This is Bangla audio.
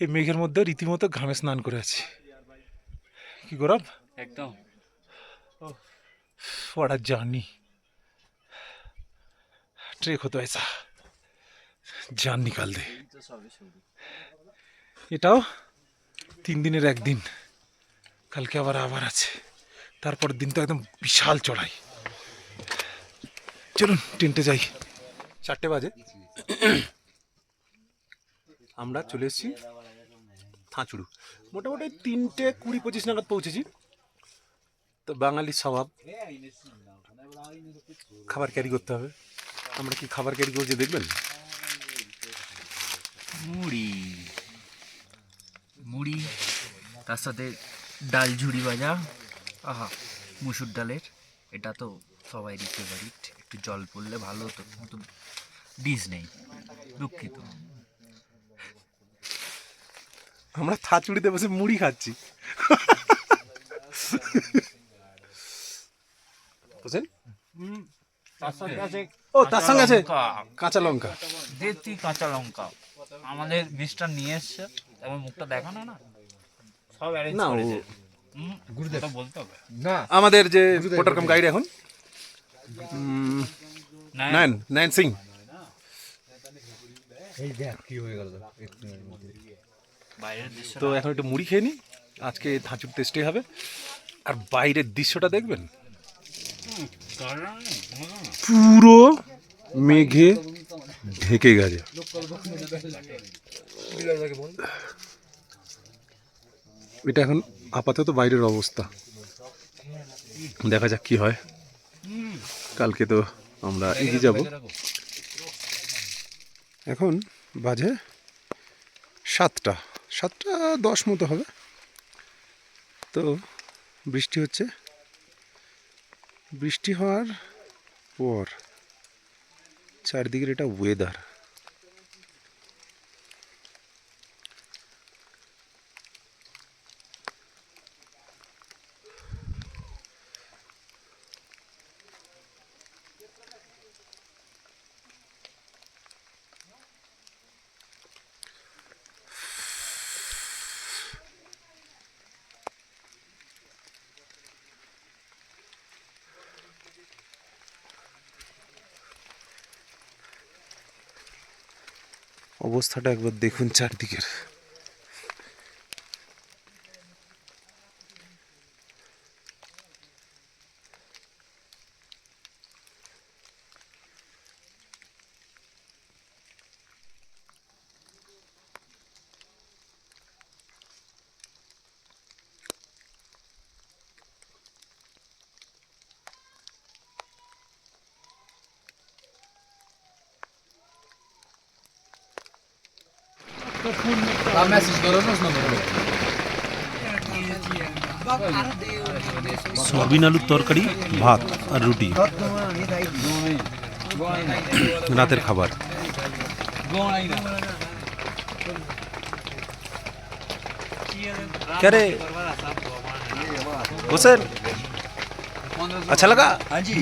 এই মেঘের মধ্যে রীতিমতো ঘামে স্নান করে আছি কি গৌরব একদম व्हाट अ जर्नी ट्रेक हो तो ऐसा जान निकाल दे এটাও তিন দিনের একদিন কালকে আবার আবার আছে তারপর দিন তো একদম বিশাল চড়াই চলুন টেন্টে যাই চারটে বাজে আমরা চলে এসেছি থাঁচুড়ু মোটামুটি তিনটে কুড়ি পঁচিশ নাগাদ পৌঁছেছি। তো বাঙালির স্বভাব। খাবার ক্যারি করতে হবে। আমরা কি খাবার ক্যারি করছি দেখবেন? মুড়ি। মুড়ি, তার সাথে ডাল ঝুড়ি ভাজা। আহা, মুসুর ডালের। এটা তো সবাইরই ফেভারিট একটু জল পড়লে ভালো হতো, কিন্তু ডিশ নেই, দুঃখিত। আমরা থাচুড়িতে বসে মুড়ি খাচ্ছি। বুঝলেন ও তার সঙ্গে আছে কাঁচা লঙ্কা। দেতি কাঁচা লঙ্কা। আমাদের মিস্টার নিয়ে এসছে আমার মুখটা দেখানো না। সব অ্যারেঞ্জ না, ওটা বলতে হবে। আমাদের যে ভোটার গাইড এখন উম, না নয়ন নয়ন সিং। বাইরের দৃশ্য তো এখন একটু মুড়ি খেয়ে নিই আজকে থাঁচুর টেস্টে হবে। আর বাইরের দৃশ্যটা দেখবেন? পুরো মেঘে ঢেকে গেছে। এটা এখন আপাতত বাইরের অবস্থা। দেখা যাক কি হয়। কালকে তো আমরা এগিয়ে যাব। এখন বাজে সাতটা। সাতটা দশ মতো হবে। তো বৃষ্টি হচ্ছে। বৃষ্টি হওয়ার পর চারদিকের এটা ওয়েদার অবস্থাটা একবার দেখুন চারদিকের। সয়াবিন আলুর তরকারি ভাত আর রুটি রাতের খাবার क्या रे हुसैन अच्छा लगा हाँ जी